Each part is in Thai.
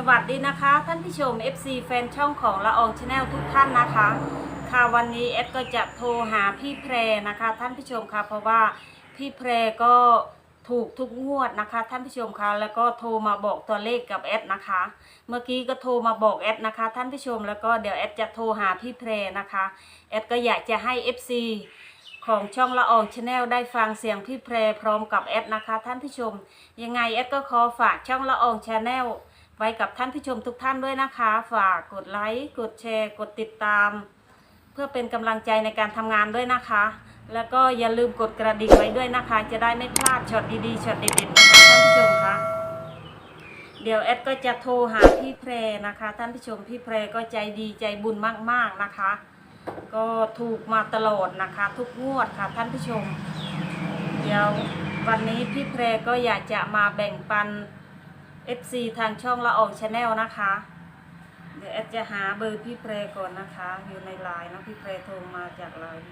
สวัสดีนะคะ ท่านผู้ชม FC แฟนช่องของละอองชาแนลทุกท่านนะคะ ค่ะวันนี้เอดก็จะโทรหาพี่แพรนะคะ ท่านผู้ชมค่ะเพราะว่าพี่แพรก็ถูกทุกงวดนะคะ ท่านผู้ชมค่ะแล้วก็โทรมาบอกตัวเลขกับแอดนะคะ เมื่อกี้ก็โทรมาบอกแอดนะคะ ท่านผู้ชมแล้วก็เดี๋ยวแอดจะโทรหาพี่แพรนะคะแอดก็อยากจะให้ FC ของช่องละอองชาแนลได้ฟังเสียงพี่แพรพร้อมกับแอดนะคะ ท่านผู้ชม ยังไงแอดก็ขอฝากช่องละอองชาแนล ไว้กับท่านผู้ชมทุกท่านด้วยนะคะ ฝากกดไลค์กดแชร์ กดติดตาม เพื่อเป็นกำลังใจในการทำงานด้วยนะคะ แล้วก็อย่าลืมกดกระดิ่งไว้ด้วยนะคะ จะได้ไม่พลาดช็อตดีๆช็อตเด็ดๆนะคะท่านผู้ชมคะเดี๋ยวแอดก็จะโทรหาพี่แพรนะคะ ท่านผู้ชมพี่แพรก็ใจดีใจบุญมากๆนะคะ ก็ถูกมาตลอดนะคะ ทุกงวดค่ะท่านผู้ชม เดี๋ยววันนี้พี่แพรก็อยากจะมาแบ่งปัน FC ทางช่องละอองชาแนลนะคะ เดี๋ยวแอดจะหาเบอร์พี่เพรก่อนนะคะ อยู่ในไลน์นะพี่เพรโทรมาจากไลน์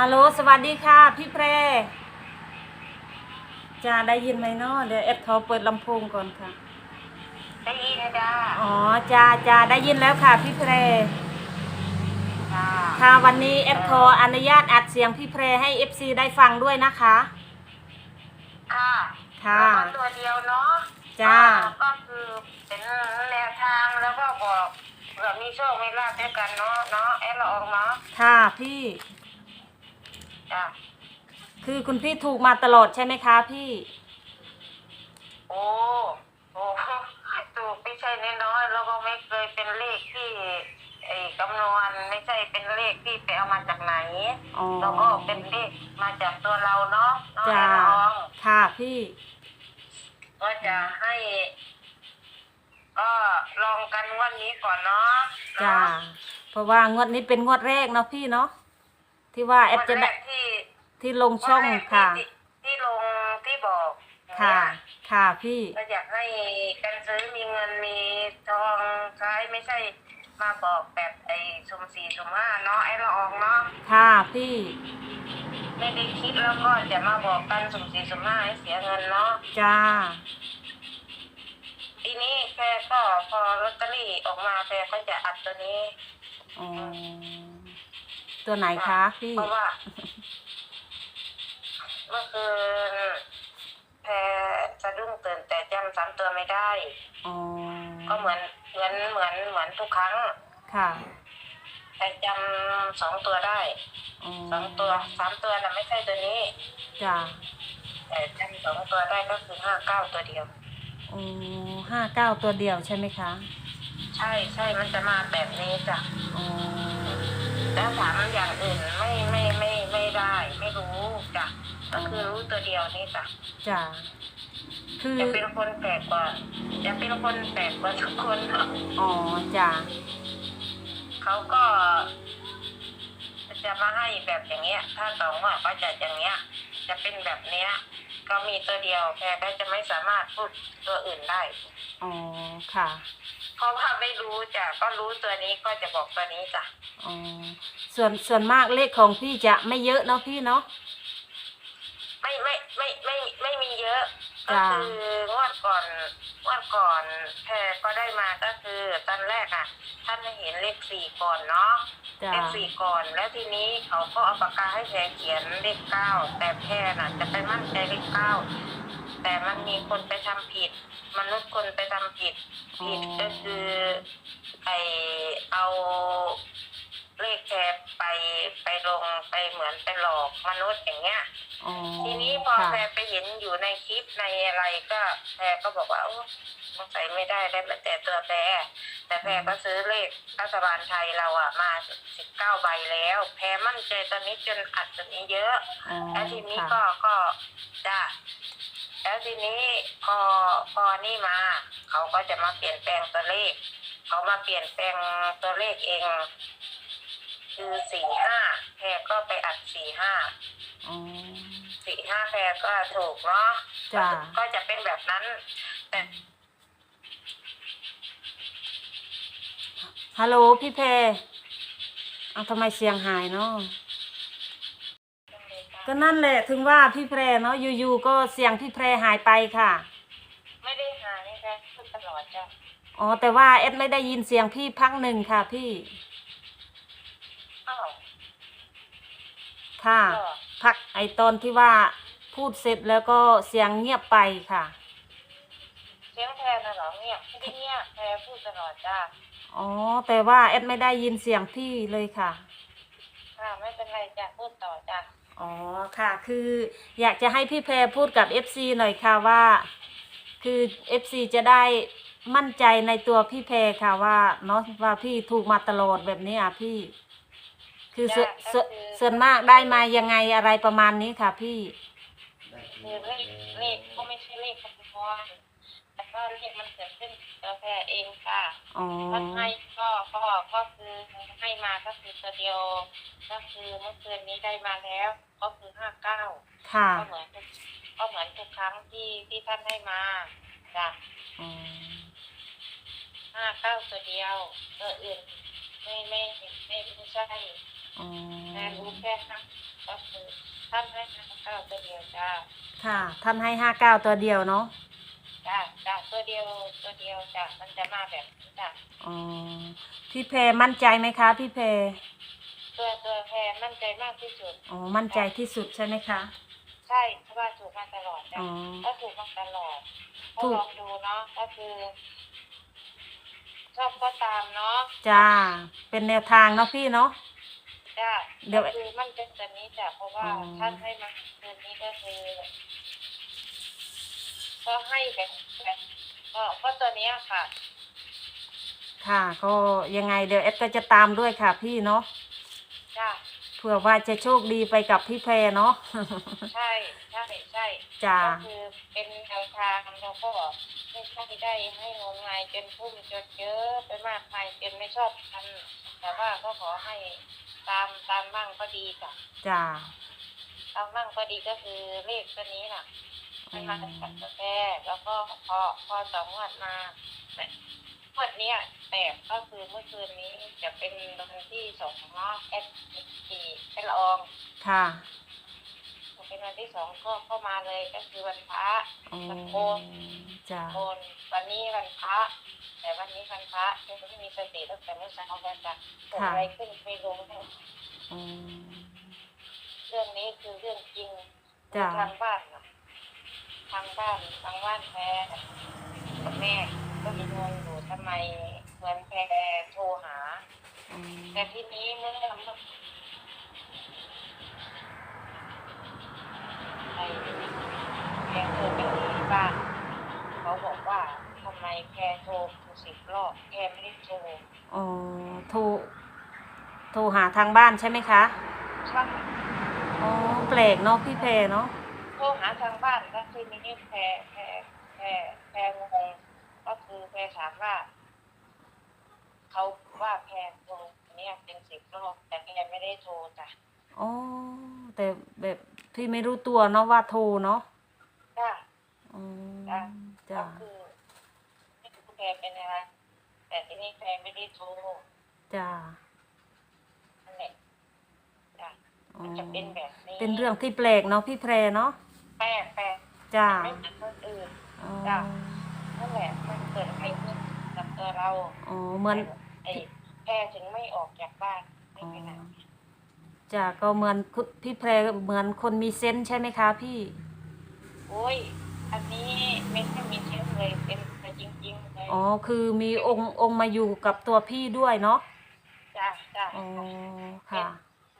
ฮัลโหลสวัสดีค่ะ พี่แพรจะได้ยินไหมเนาะเดี๋ยวแอดขอเปิดลำโพงก่อนค่ะ ได้ยินจ้าอ๋อจ้าจ้าได้ยินแล้วค่ะ พี่แพรจ้าค่ะวันนี้แอดขออนุญาตอัดเสียงพี่แพรให้ FC ได้ฟังด้วยนะคะ ค่ะค่ะ แล้วก็ตัวเดียวเนาะจ้า อ่ก็คือเป็นแนวทางแล้วก็บอกเผื่อมีโชคมีลาภด้วยกันเนาะเนาะแอดละอองเนาะค่ะพี่ จ้าคือคุณพี่ถูกมาตลอดใช่ไหมคะพี่โอ้โอ้ถูกไม่ใช่น้อยๆแล้วก็ไม่เคยเป็นเลขที่ไอ้คำนวณไม่ใช่เป็นเลขที่ไปเอามาจากไหนอ๋อแล้วก็เป็นเลขมาจากตัวเราเนาะเนาะแอจ้าดละอองค่ะพี่ก็จะให้ ก็ลองกันงวันนี้ก่อนเนาะจ้าเพราะว่างวดนี้เป็นงวดแรกเนาะพี่เนาะ ที่ว่าแอวัดนจะแรได้กที่ที่ลงช่องวันแรกค่ะ ที่ที่ลงที่บอกค่ะเนี่ยค่ะพี่ ก็อยากให้กันซื้อมีเงินมีทองใช้ไม่ใช่มาบอกแบบไอ้สุ่มสี่สุ่มห้าเนาะไอ้ละอองเนาะค่ะพี่ ไม่ได้คิดแล้วก็จะมาบอกกันสุ่มสี่สุ่มห้าให้เสียเงินเนาะ จ้า ทีนี้แพรก็พอลอตเตอรี่ออกมาแพรก็จะอัดตัวนี้ อ๋อ ตัวไหนคะพี่ เพราะว่าเมื่อคืนแพรสะดุ้งตื่นแต่จำสามตัวไม่ได้ อ๋อ ก็เหมือนเหมือนเหมือนเหมือนทุกครั้ง ค่ะแต่จำสองตัวได้อ๋อสองตัวสามตัวน่ะไม่ใช่ตัวนี้ จ้าแต่จำสองตัวได้ก็คือห้าเก้าตัวเดียวอ๋อห้าเก้าตัวเดียวใช่ไหมคะ ใช่ใช่มันจะมาแบบนี้จ้ะ อ๋อ แล้วถามอย่างอื่นไม่ไม่ไม่ไม่ได้ ไม่รู้จ้ะก็คือรู้ตัวเดียวนี่จ้ะจ้าคือจะเป็นคนแปลกกว่าจะเป็นคนแปลกกว่าทุกคนเนาะอ๋อจ้าเขาก็จะมาให้แบบอย่างเงี้ย ถ้าสองอะก็จะอย่างเงี้ย จะเป็นแบบเนี้ย ก็มีตัวเดียวแค่ก็จะไม่สามารถพูดตัวอื่นได้ อ๋อ ค่ะ เพราะว่าไม่รู้จ้ะก็รู้ตัวนี้ก็จะบอกตัวนี้จ้ะอ๋อส่วนส่วนมากเลขของพี่จะไม่เยอะเนาะพี่เนาะ ไม่ไม่ไม่ไม่ไม่มีเยอะ ก็จ้ะ คืองวดก่อนงวดก่อนแพรก็ได้มาก็คือตอนแรกอะ ท่านเห็นเลขสี่ก่อนเนาะ จ้าเลขสี่ก่อนแล้วทีนี้เขาก็เอาปากกาให้แพรเขียนเลขเก้าแต่แพรน่ะจะไปมั่นใจเลขเก้าแต่มันมีคนไปทำผิด มนุษย์คนไปทำผิดผิดก็คือไอเอาเลขแชร์ไปไปลงไปเหมือนไปหลอกมนุษย์อย่างเงี้ย อ๋อทีนี้พอค่ะแพรไปเห็นอยู่ในคลิปในอะไรก็แพรก็บอกว่าโอ้สงสัยไม่ได้ได้วแต่ตัวแพรแต่แพรก็ซื้อเลขรัฐบาลไทยเราอะมาสิบเก้าใบแล้ว แพรมั่นใจตอนนี้จนอัดตัวนี้เยอะ อ๋อแล้วทีนี้ค่ะก็ก็จ้า แล้วทีนี้พอพอนี่มา เขาก็จะมาเปลี่ยนแปลงตัวเลข เขามาเปลี่ยนแปลงตัวเลขเอง คือสี่ห้าแพรก็ไปอัดสี่ห้าอ๋อ สี่ห้าแพรก็ถูกเนาะจ้ะ ก็จะเป็นแบบนั้น แต่ฮัลโหลพี่เพรเอาทำไมเสียงหายเนาะ ก็นั่นแหละถึงว่าพี่เพรเนาะอยู่ๆก็เสียงพี่เพรหายไปค่ะ ไม่ได้หานี่ค่ะพูดตลอดจ้ะอ๋อแต่ว่าเอ็ดไม่ได้ยินเสียงพี่พักหนึ่งค่ะพี่อ้าวค่ะ ก็พักไอตอนที่ว่าพูดเสร็จแล้วก็เสียงเงียบไปค่ะเสียงแพรน่ะเหรอเงียบไม่ได้เงียบแพรพูดตลอดจ้ะอ๋อแต่ว่าเอ็ดไม่ได้ยินเสียงพี่เลยค่ะ ค่ะไม่เป็นไรจ้ะพูดต่อจ้ะ อ๋อค่ะ คืออยากจะให้พี่แพรพูดกับ FC หน่อยค่ะว่า คือ FC จะได้มั่นใจในตัวพี่แพรค่ะว่าเนาะว่าพี่ถูกมาตลอดแบบนี้อะพี่ คือส่วนส่วนส่วนมากได้มายังไงอะไรประมาณนี้ค่ะ พี่ คือเลขเลขก็ไม่ใช่เลขคำนวณแต่ก็เลขมันเกิดขึ้นกับแพรเองค่ะอ๋อก็ให้ก็ก็ก็คือให้มาก็คือตัวเดียวก็คือเมื่อคืนนี้ได้มาแล้ว ก็คือห้าเก้าค่ะก็เหมือนทุกก็เหมือนทุกครั้งที่ที่ท่านให้มาจ้ะอ๋อห้าเก้าตัวเดียวตัวอื่นไม่ไม่ไม่ไม่ใช่อ๋อแค่รู้แค่นั้นก็คือท่านให้ห้าเก้าตัวเดียวจ้าค่ะ ท่านให้ห้าเก้าตัวเดียวเนาะ จ้าจ้าตัวเดียวตัวเดียวจ้ะมันจะมาแบบนี้จ้ะอ๋อพี่แพรมั่นใจไหมคะ พี่แพรตัวตัวแพรมั่นใจมากที่สุด อ๋อมั่นใจที่สุดใช่ไหมคะ ใช่เพราะว่าถูกมาตลอดจ้ะอ๋อ ก็ถูกมาตลอดถูก็กลองดูเนาะก็คือชอบก็ตามเนาะจ้า เป็นแนวทางเนาะพี่เนาะ จ้าเดี๋ยวก็คือมันเป็นแบบนี้จ้ะเพราะว่าอ๋อ ท่านให้มาคืนนี้ก็คือ ก็ให้แบบแบบก็ก็ตัวเนี้ยค่ะ ค่ะ ก็ยังไงเดี๋ยวเอสก็จะตามด้วยค่ะพี่เนาะจ้าเผื่อว่าจะโชคดีไปกับพี่แพรเนาะ ใช่ใช่ใช่จ้า ก็คือเป็นแนวทางเราก็ไม่ใช่ได้ให้งมงายจนพุ่มจนเยอะไปมากไปจนไม่ชอบกันแต่ว่าก็ขอให้ตามตามบ้างก็ดีจ้ะจ้า ตามบ้างก็ดีก็คือเลขตัวนี้น่ะ มันมาจากกาแฟแล้วก็พอพอสองงวดมาแต่งวดเนี้ยแตกก็คือเมื่อคืนนี้จะเป็นวันที่สองเนาะแอดทีแอดละอองค่ะเป็นวันที่สองก็เข้ามาเลยก็คือวันพระ อ๋อวันโกนจ้าโอนวันนี้วันพระแต่วันนี้วันพระยังไม่มีสติตั้งแต่เมื่อเช้าแล้วจ้ะเกิดอะไรขึ้นไม่รู้อ๋อเรื่องนี้คือเรื่องจริงจ้าทางบ้านน่ะ ทางบ้านทางบ้านแพ้กับแม่ก็มีงงอยู่ทำไมเหมือนแพรโทรหาอ๋อแต่ทีนี้เมื่อไอ้แพรโทรไปที่บ้านเขาบอกว่าทำไมแพรโทรสิบรอบแพรไม่ได้โทรอ๋อโทรโทรหาทางบ้านใช่ไหมคะ ใช่ อ๋อแปลกเนาะพี่แพรเนาะ โทรหาทางบ้านก็คือมีนี่แพรแพรแพรแพรงงก็คือแพรถามว่าเขาว่าแพรโทรเนี่ยเป็นสิบรอบแต่แพรไม่ได้โทรจ้ะอ๋อแต่แบบพี่ไม่รู้ตัวเนาะว่าโทรเนาะจ้ะอ๋อจ้ะก็คือไม่รู้แพรเป็นอะไรแต่ที่นี่แพรไม่ได้โทรจ้านั่นแหละจ้ะมันจะเป็นแบบนี้เป็นเรื่องที่แปลกเนาะพี่แพรเนาะ แปลกแปลกจ้าไม่เหมือนคนอื่น อ๋อจ้ะ นั่นแหละมันเกิดอะไรขึ้นกับตัวเราอ๋อเหมือนไอ้แพรถึงไม่ออกจากบ้านไม่อ๋อไปไหนจ้าก็เหมือนคุณพี่แพรเหมือนคนมีเซนส์ใช่ไหมคะพี่ โอ้ย อันนี้ไม่ใช่มีเชื้อเลยเป็นแต่จริงๆเลยอ๋อคือมีองค์องค์มาอยู่กับตัวพี่ด้วยเนาะจ้ะจ้ะอ๋อค่ะ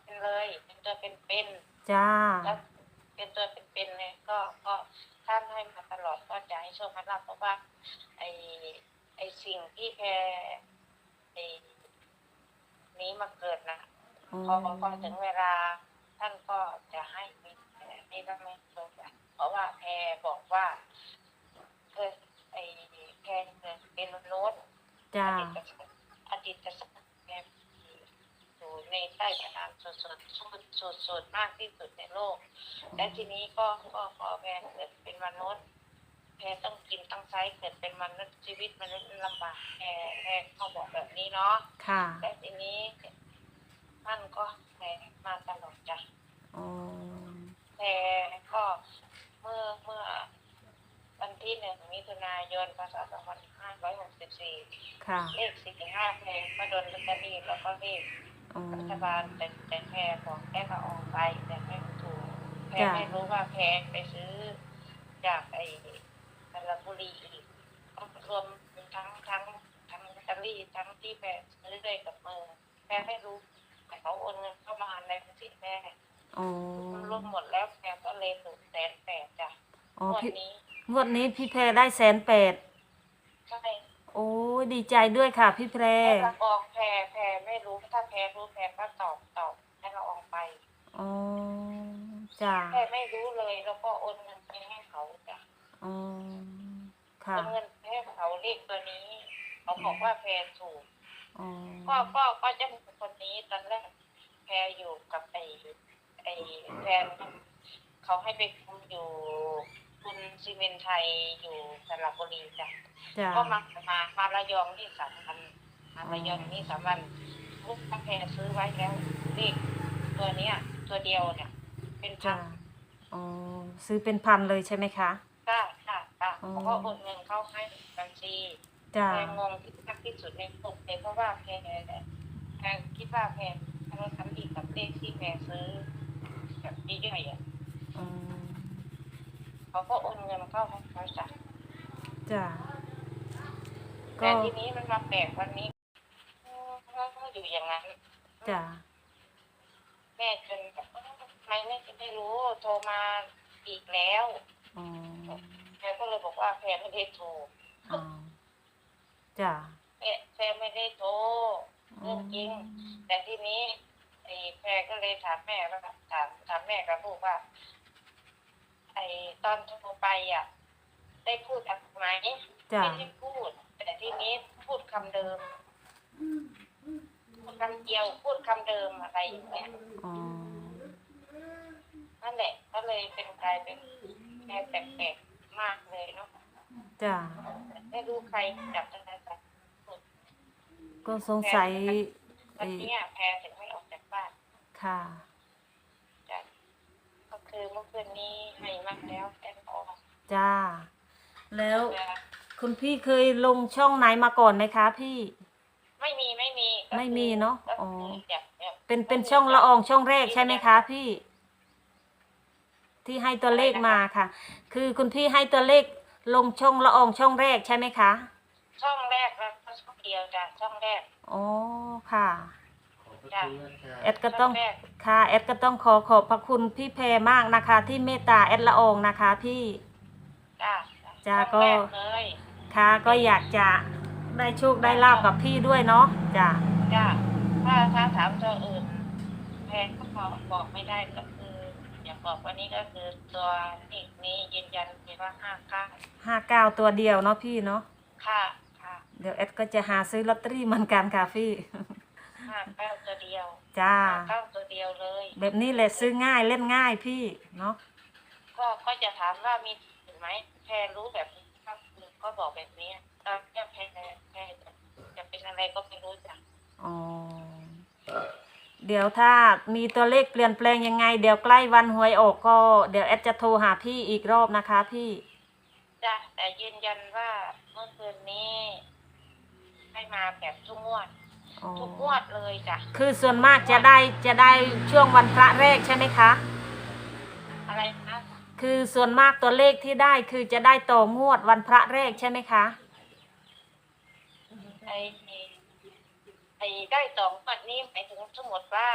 เป็นเลยเป็นตัวเป็นเป็นจ้า แล้วเป็นตัวเป็น เป็นเลยก็ก็ท่านให้มาตลอดก็จะให้โชคให้ลาภเพราะว่าไอไอสิ่งที่แพรไอนี้มาเกิดนะอ๋อพอพอถึงเวลา ท่านก็จะให้ไม่ไม่ต้องไม่โชคอะเพราะว่าแพรบอกว่าเออไอแพรเป็นโน้ตจ้า อดีตอดีตสักแพรอยู่ ในในใต้ประดานสุดสุดสุดสุดสุดมากที่สุดในโลก และทีนี้ก็ก็พอแพรเกิดเป็นมนุษย์แพรต้องกินต้องใช้เกิดเป็นมนุษย์ชีวิตมนุษย์ลำบากแพรแพรเขาบอกแบบนี้เนาะค่ะและทีนี้มันก็แพรมาตลอดจ้ะอ๋อแพรก็เมื่อเมื่อวันที่หนึ่งมิถุนายนพศสองพันห้าร้อยหกสิบสี่ค่ะเลขสี่ห้าแพรมาโดนลอตเตอรี่แล้วก็เลข อ๋อ รัฐบาลแต่แต่แพรของแค่ละออกไปแต่ไม่ถูกแพรจ้ะ ไม่รู้ว่าแพรไปซื้อ จากไอ้สระบุรีอีกรวมทั้งทั้งทั้งลอตเตอรี่ทั้งที่แพรซื้อด้วยกับมือแพรไม่รู้ แต่เขาโอนเงินเข้ามาในบัญชีแพรอ๋อมันรวมหมดแล้วแพรก็เลยถูกแสนแปดจ้ะอ๋องวดพี่นี้งวดนี้พี่แพรได้แสนแปด ใช่ โอ้ยดีใจด้วยค่ะ พี่แพรแพรละออกแพรแพรไม่รู้ถ้าแพรรู้แพรก็ตอบตอบให้เราออกไปอ๋อจ้าแพรไม่รู้เลยแล้วก็โอนเงินไปให้เขาจ้ะอ๋อค่ะเอาเงินให้เขาเลขตัวนี้ เขาบอกว่าแพรถูก อ๋อก็ก็ก็จะมีคนนี้ตอนแรกแพรอยู่กับไอ้ไอ้แฟนเขาให้ไปคุมอยู่คุณซีเมนไทยอยู่สระบุรีจ้ะ จ้าก็มามามาระยองที่สามพันมาระยองนี่สามพันลูกแพรซื้อไว้แล้วเลขตัวเนี้ย ตัวเดียวเนี่ยเป็นพัจ้านอ๋อซื้อเป็นพันเลยใช่ไหมคะ ค่ะค่ะค่ะอ๋อ เขาก็โอนเงินเข้าให้บัญชีจ้าแพรงงที่มากที่สุดในโลกเลยเพราะว่าแพรเนี่ยแพรคิดว่าแพรทำทำดีกับเลขที่แพรซื้อแบบย่อยๆอะอืมเขาก็โอนเงินเข้าให้เขาจ้ะจ้าก็ แต่ทีนี้มันมาแปลกวันนี้ก็อยู่อย่างนั้นจ้าแม่จนแบบทำไมไม่ไม่รู้โทรมาอีกแล้วอ๋อแพรก็เลยบอกว่าแพรไม่ได้โทรอ๋อจ้าแพรแพรไม่ได้โทรเรื่องจริง แต่ทีนี้ไอ้แพรก็เลยถามแม่ว่าถามถามแม่กับลูกว่า ไอ้ตอนโทรไปอะ ได้พูดอะไรไหมจ้าไม่ได้พูด แต่ทีนี้พูดคำเดิมพูดคำเดียวพูดคำเดิมอะไรอย่างเงี้ยอ๋อนั่นแหละ ก็เลยเป็นกลายเป็นแพรแปลกๆมากเลยเนาะจ้าไม่รู้ใครจับได้แต่ก็สงสัยวัไอ้นเนี้ยแพรถึงไม่ออกจากบ้านค่ะจ้ะก็คือเมื่อคืนนี้ให้มากแล้วแอนออกจ้าแล้ว คุณพี่เคยลงช่องไหนมาก่อนไหมคะ พี่ ไม่มีไม่มีก็คือไม่มีเนอะก็อ๋อคืออยากอยากเป็นเป็นช่องละอองช่องแรกใช่ไหมคะพี่ ที่ให้ตัวเลขมาค่ะ คือคุณพี่ให้ตัวเลขลงช่องละอองช่องแรกใช่ไหมคะช่องแรกแล้วก็ช่องเดียวจ้ะช่องแรก อ๋อค่ะจ้ะแอดก็ต้อง ช่แรกค่ะแอดก็ต้องขอขอบพระคุณพี่แพรมากนะคะ ที่เมตตาแอดละอองนะคะ พี่ จ้ะจ้ะช่องแรก็ เลย ค่ะก็อยากจะได้โชคได้ลาบกับพี่ด้วยเนาะจ้ะจ้ะถ้าถ้าถามตัวอื่นแพนก็บอกบอกไม่ได้ก็คือ อยากบอกวันนี้ก็คือตัวอีกนี้ยืนยันเพียงว่าห้าเก้าห้าเก้าตัวเดียวเนาะพี่เนาะค่ะค่ะเดี๋ยวแอดก็จะหาซื้อลอตเตอรี่เหมือนกันค่ะพี่ห้าเก้าตัวเดียวจ้าห้าเก้าตัวเดียวเลย แบบนี้แหละซื้อง่ายเล่นง่ายพี่เนาะก็ก็จะถามว่ามีถึงไหมแพรรู้แบบนี้ ก็คือก็บอกแบบนี้ตอนนี้แพรแพรจะจะเป็นอะไรก็ไม่รู้จักอ๋อเดี๋ยวถ้ามีตัวเลขเปลี่ยนแปลงยังไง เดี๋ยวใกล้วันหวยออกก็ เดี๋ยวแอดจะโทรหาพี่อีกรอบนะคะ พี่จ้ะแต่ยืนยันว่าเมื่อคืนนี้ให้มาแบบทุกงวดอ๋อทุกงวดเลยจ้ะคือส่วนมากจะได้จะได้ช่วงวันพระแรกใช่ไหมคะ อะไรนะ คือส่วนมากตัวเลขที่ได้คือจะได้ต่องวดวันพระแรกใช่ไหมคะ ไอ้ไอ้ได้สองงวดนี้หมายถึงสมมติว่า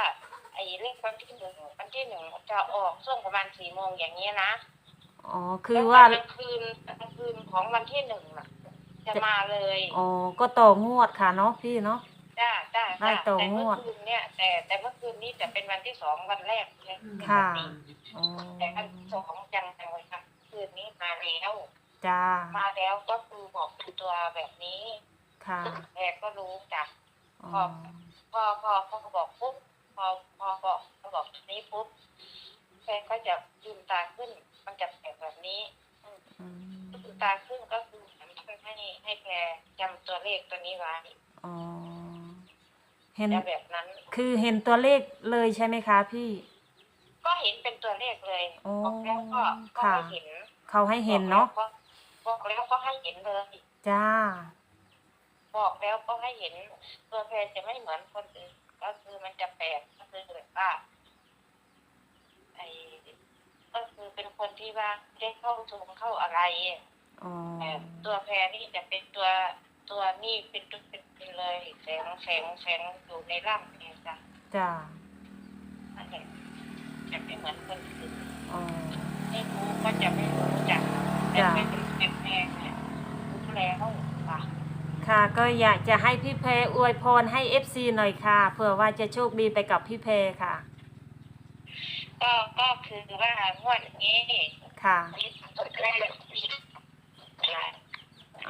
ไอ้เลขวันที่หนึ่งวันที่หนึ่งจะออกช่วงประมาณสี่โมงอย่างนี้ยนะอ๋อ คือว่า แล้วกลางคืนกลางคืนของวันที่หนึ่งน่ะ จะมาเลย อ๋อ ก็ต่องวดค่ะเนาะพี่เนาะ จ้าจ้าได้จ้าต่อแต่เมื่อคืนเนี่ยแต่แต่เมื่อคืนนี้จะเป็นวันที่สองวันแรกเลยค่ะ ปกติแต่วันสองยังไงวะค่ะคืนนี้มาแล้วจ้ามาแล้วก็คือบอกตัวแบบนี้ค่ะแม่ก็รู้จ้ะ อ๋อพอพอพอเขาบอกปุ๊บพอพอบอกเขาบอกทีนี้ปุ๊บแฟนก็จะยืนตาขึ้น มันจะแบบแบบนี้อืมลืตาขึ้นก็คือทให้ให้แพรจำตัวเลขตัวนี้ไว้ จะแบบนั้น คือเห็นตัวเลขเลยใช่ไหมคะพี่ ก็เห็นเป็นตัวเลขเลยโอ้บอกแล้วก็ก็ค่ะ ให้เห็นเขาให้เห็นเนาะบอกแล้วก็ให้เห็นเลย จ้า บอกแล้วก็ให้เห็นตัวแพรจะไม่เหมือนคนอื่นก็คือมันจะแปลกก็คือแบบว่าไอ้ก็คือเป็นคนที่ว่าได้เข้าชมเข้าอะไรอ๋อแต่ตัวแพรนี่จะเป็นตัว ตัวนี่เป็นตัวเป็นเป็นเลยแสงแสงแสงอยู่ในร่างเนี่ยจ้ะจ้านั่นแหละจะไม่เหมือนคนอื่นอ๋อไม่รู้ก็จะไม่รู้จักแต่จ้ะไม่เป็นเป็นแพรเนี่ยรู้แล้วค่ะค่ะ ก็อยากจะให้พี่แพรอวยพรให้ FC หน่อยค่ะเผื่อว่าจะโชคดีไปกับพี่แพรค่ะ ก็ก็คือว่างวดนี้ค่ะ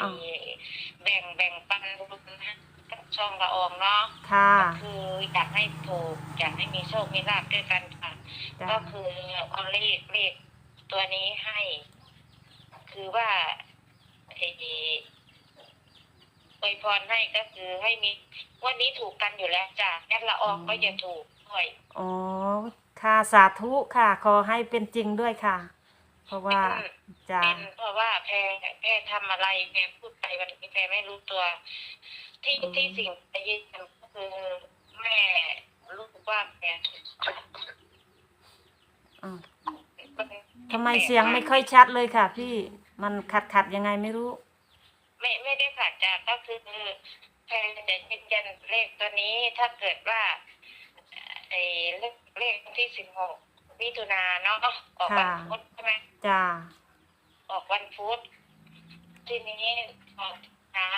ที่สุดแรกค่ะอ้าวแบ่งแบ่งปันบุญนะกับช่องละอองเนาะ ค่ะ ก็คืออยากให้ถูกอยากให้มีโชค มีลาภด้วยกันค่ะ จ้าก็คือเอาเลขเลขตัวนี้ให้ คือว่าไอ้อวยพรให้ก็คือให้มีวันนี้ถูกกันอยู่แล้วจ้ะแอดละอองก็จะถูกด้วย อ๋อ ค่ะ สาธุค่ะ ขอให้เป็นจริงด้วยค่ะ เพราะว่าจ้าเป็นเพราะว่าแพรแพรทำอะไรแพรพูดไปวันนี้แพรไม่รู้ตัว ที่อืมที่สิ่งไปยืนยันก็คือแม่รู้ว่าแพรอ่าทำไมเสียงไม่ค่อยชัดเลยค่ะ พี่มันขัดขัดๆยังไงไม่รู้ ไม่ไม่ได้ขาดจากก็คือแพรจะยืนยันเลขตัวนี้ถ้าเกิดว่าไอ้เลขเลขที่สิบหก มิถุนาเนาะออกวันค่ะพุธใช่ไหมจ้าออกวันพุธทีนี้ตอนเช้า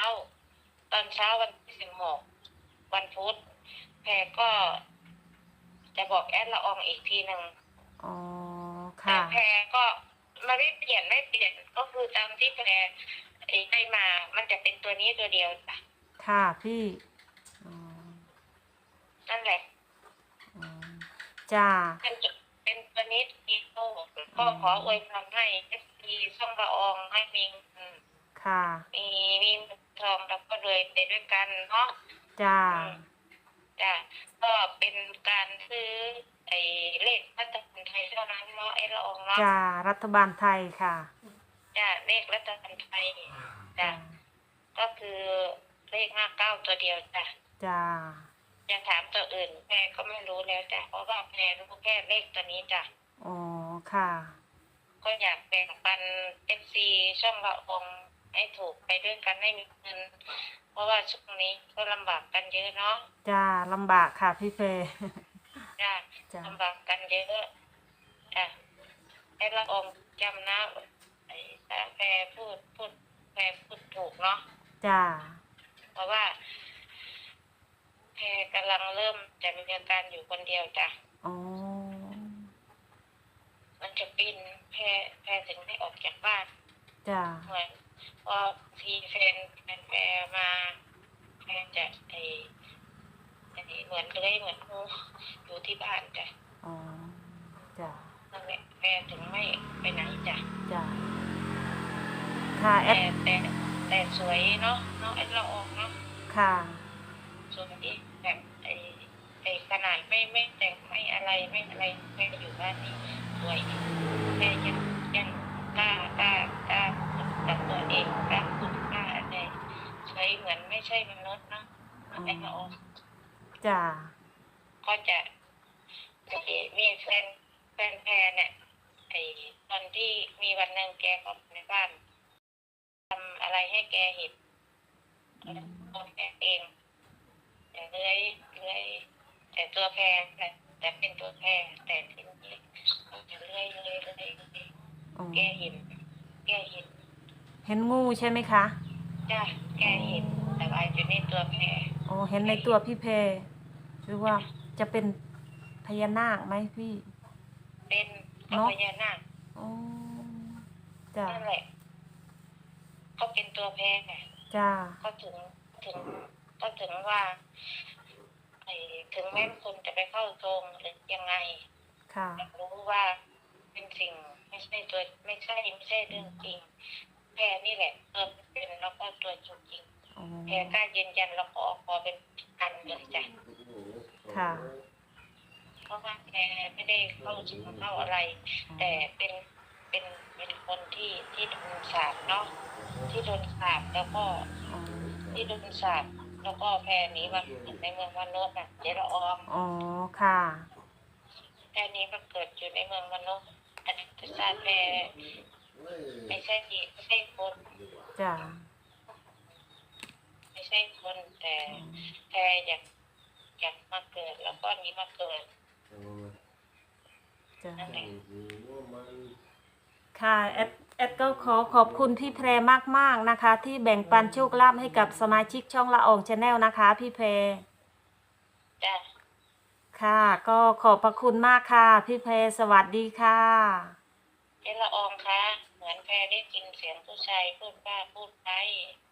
ตอนเช้าวันที่สิบหกวันพุธแพรก็จะบอกแอดละอองอีกทีหนึ่งอ๋อแต่ค่ะแพรก็ไม่ได้เปลี่ยนไม่เปลี่ยนก็คือตามที่แพรไอ้ได้มา มันจะเป็นตัวนี้ตัวเดียวจ้ะค่ะพี่อ๋อนั่นแหละอ๋อจ้า เป็นจุดเป็นตัวนี้ทีโต้ก็ขออวยพรให้เอฟซีช่องละอองให้มีเงินค่ะ มีมีเงินทองแล้วก็รวยไปด้วยกันเนาะจ้าจ้ะก็เป็นการซื้อไอ้เลขรัฐบาลไทยเท่านั้นเนาะไอ้ละอองเนาะจ้ารัฐบาลไทยค่ะจ้ะเลขรัฐบาลไทยจ้ะก็คือเลขห้าเก้าตัวเดียวจ้ะจ้า จะถามตัวอื่นแม่ก็ไม่รู้แล้วจ้ะเพราะว่าแม่รู้แค่เลขตัวนี้จ้ะอ๋อค่ะ ก็อยากแบ่งปันเอฟซีช่องละอองให้ถูกไปด้วยกันให้มีเงิน เพราะว่าช่วงนี้ก็ลำบากกันเยอะเนาะจ้าลำบากค่ะพี่เฟย์ จ้ะจ้าลำบากกันเยอะจ้ะให้ละอองจำนะไอ้ถ้าแพรพูดพูดแพรพูดถูกเนาะ จ้า เพราะว่า แพรกำลังเริ่มจะมีอาการอยู่คนเดียวจ้ะ อ๋อ มันจะปินแพรแพรถึงได้ออกจากบ้านจ้าเหมือนพอทีแฟนแฟนแพรมาแพรจะไอไอเหมือนเลยเหมือนงูอยู่ที่บ้านจ้ะอ๋อ จ้านั่นแหละแพรถึงไม่ไปไหนจ้ะจ้าค่ะแอแต่ดแต่แต่สวยเนาะเนาะไอเราออกเนาะค่ะ สวยดีแบบไอไอข นาดไม่ไม่แต่งไม่อะไรไม่อะไรแพรอยู่บ้านนี่สวยแพรยังยังกล้ากล้ากล้าพูดกับตัวเองกล้าพูดกล้าอะไรสวยเหมือนไม่ใช่มนุษย์เนาะอ๋อไอเราออกจ้าก็จะมีแฟนแฟนแพรเนี่ยไอตอนที่มีวันหนึ่งแกเข้าในบ้านทำอะไรให้แกเห็นตัวแพรเองแต่เลื้อยเลื้อย แต่ตัวแพรแต่แต่เป็นตัวแพรแต่ทีนี้มันจะเลื้อยเลื้อยเลื้อยเลื้อยอ๋อแกเห็นแกเห็นเห็นงูใช่ไหมคะจ้ะแกเห็นแต่ว่าอยู่ในตัวแพรอ๋อเห็นในตัวพี่เพรหรือว่าจะเป็นพญานาคไหมพี่ เป็นพเนาะญานาคอ๋อจ้านั่นแหละก็เป็นตัวแพรไงจ้าก็ถึงถึงก็ถึงว่าไอ้ ถึงแม้คนจะไปเข้าทรงหรือยังไงค่ะแต่รู้ว่าเป็นสิ่งไม่ใช่ตัวไม่ใช่ไม่ใช่เรื่องจริง แพรนี่แหละตัวเป็นแล้วก็ตัวจริงจริงอ๋อแพรกล้ายืนยันแล้วก็ขอเป็นอันเลยจ้ะค่ะเพราะว่าแกไม่ได้เข้าสิงเข้าอะไร แต่เป็นเป็นเป็นคนที่ที่โดนสาบเนาะที่โดนสาบแล้วก็อ๋อที่โดนสาบ แล้วก็แพรหนี้มาเกิดในเมืองมนุษย์น่ะเจละออมอ๋อค่ะ แพรหนี้มาเกิดอยู่ในเมืองมนุษย์อันนี้คือชาติแพรไม่ใช่ไม่ใช่คนจ้ะไม่ใช่คนแต่แพรอยากอยากมาเกิด แล้วก็หนี้มาเกิดจ้ะนั่นแหละค่ะแอด แอดก็ขอขอบคุณพี่แพรมากๆนะคะ ที่แบ่งปันโชคลาภให้กับสมาชิกช่องละอองชาแนลนะคะ พี่แพรจ้ะค่ะ ก็ขอบพระคุณมากค่ะ พี่แพรสวัสดีค่ะเจละอองคะเหมือนแพรได้ยินเสียงผู้ชายพูดว่าพูดไปอ